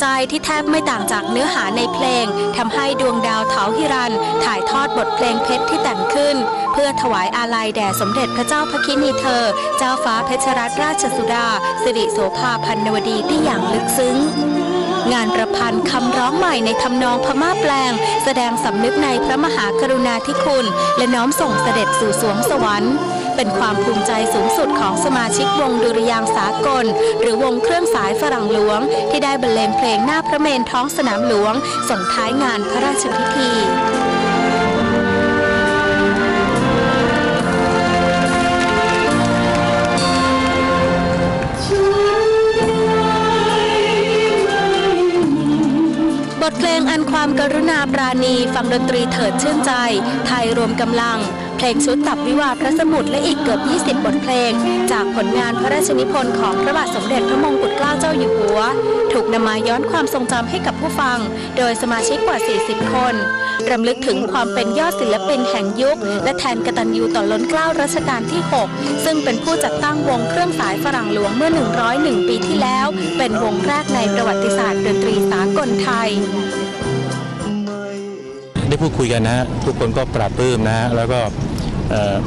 ใจที่แทบไม่ต่างจากเนื้อหาในเพลงทำให้ดวงดาวเถาหิรัน ถ่ายทอดบทเพลงเพชรที่แต่งขึ้น เพื่อถวายอาลัยแด่สมเด็จพระเจ้าพระคินีเธอ เจ้าฟ้าเพชรรัตนราชสุดา สิริโสภาพันนวดีได้อย่างลึกซึ้งงานประพันธ์คำร้องใหม่ในทำนองพม่าแปลง แสดงสำนึกในพระมหากรุณาธิคุณ และน้อมส่งเสด็จสู่สวงสวรรค์ เป็นความภูมิใจสูงสุดของสมาชิกวงดุริยางสากล หรือวงเครื่องสายฝรั่งหลวง ที่ได้บรรเลงเพลงหน้าพระเมนท้องสนามหลวง ส่งท้ายงานพระราชพิธีบทเพลงอันความกรุณาปราณี ฟังดนตรีเถิดชื่นใจ ไทยรวมกำลัง เพลงชุดตับวิวาพระสมุทรและอีกเกือบ 20 บทเพลง จากผลงานพระราชนิพนธ์ของพระบาทสมเด็จพระมงกุฎเกล้าเจ้าอยู่หัว ถูกนำมาย้อนความทรงจำให้กับผู้ฟัง โดยสมาชิกกว่า 40 คนรำลึกถึงความเป็นยอดศิลปินแห่งยุค และแทนกตัญญูต่อล้นเกล้ารัชกาลที่ 6 ซึ่งเป็นผู้จัดตั้งวงเครื่องสายฝรั่งหลวงเมื่อ 101 ปีที่แล้ว เป็นวงแรกในประวัติศาสตร์ดนตรีสากลไทย ได้พูดคุยกันนะฮะทุกคนก็ปราบปลื้มนะฮะแล้วก็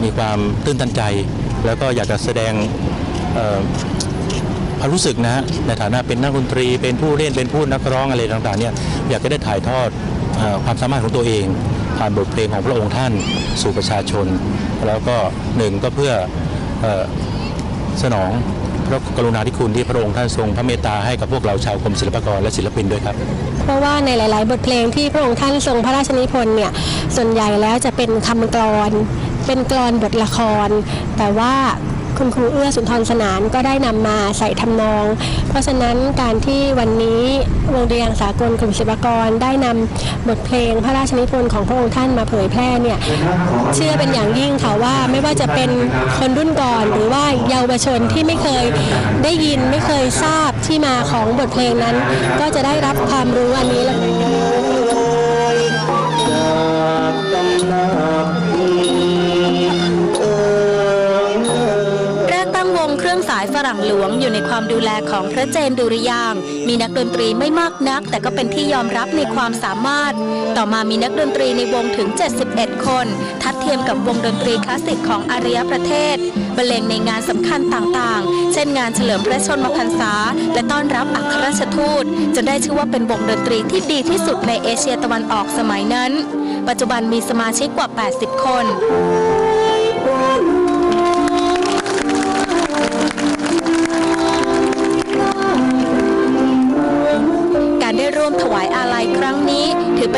มีความตื้นตันใจ แล้วก็อยากจะแสดงความรู้สึกนะฮะในฐานะเป็นนักดนตรี เป็นผู้เล่นเป็นผู้นักร้องอะไรต่างๆเนี่ยอยากจะได้ถ่ายทอดอความสามารถของตัวเองผ่านบทเพลงของพระองค์ท่านสู่ประชาชน แล้วก็หนึ่งก็เพื่ออสนอง พระกรุณาธิคุณที่พระองค์ท่านทรงพระเมตตาให้กับพวกเราชาวกรมศิลปากรและศิลปินด้วยครับ เพราะว่าในหลาย ๆ บทเพลงที่พระองค์ท่านทรงพระราชนิพนธ์เนี่ยส่วนใหญ่แล้วจะเป็นคำกลอน เป็นกลอนบทละคร แต่ว่า คุณครูเอื้อสุนทรสนานก็ได้นำมาใส่ทำนอง เพราะฉะนั้นการที่วันนี้วงเรียงสากลกลุ่มศิลปกรได้นำบทเพลงพระราชนิพนธ์ของพระองค์ท่านมาเผยแพร่เนี่ยเชื่อเป็นอย่างยิ่งค่ะว่าไม่ว่าจะเป็นคนรุ่นก่อนหรือว่าเยาวชนที่ไม่เคยได้ยินไม่เคยทราบที่มาของบทเพลงนั้น ก็จะได้รับความรู้อันนี้แล้ว รื่องสายฝรั่งหลวงอยู่ในความดูแลของพระเจนดุริยาง มีนักดนตรีไม่มากนัก แต่ก็เป็นที่ยอมรับในความสามารถ ต่อมามีนักดนตรีในวงถึง 71 คน ทัดเทียมกับวงดนตรีคลาสสิกของอารยประเทศบรรเลงในงานสำคัญต่างๆ เช่นงานเฉลิมพระชนมพรรษา และต้อนรับอัครราชทูตจนได้ชื่อว่าเป็นวงดนตรีที่ดีที่สุดในเอเชียตะวันออกสมัยนั้น ปัจจุบันมีสมาชิกกว่า 80 คน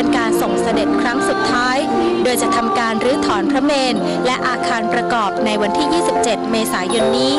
เป็นการส่งเสด็จครั้งสุดท้าย โดยจะทำการรื้อถอนพระเมน และอาคารประกอบในวันที่ 27 เมษายนนี้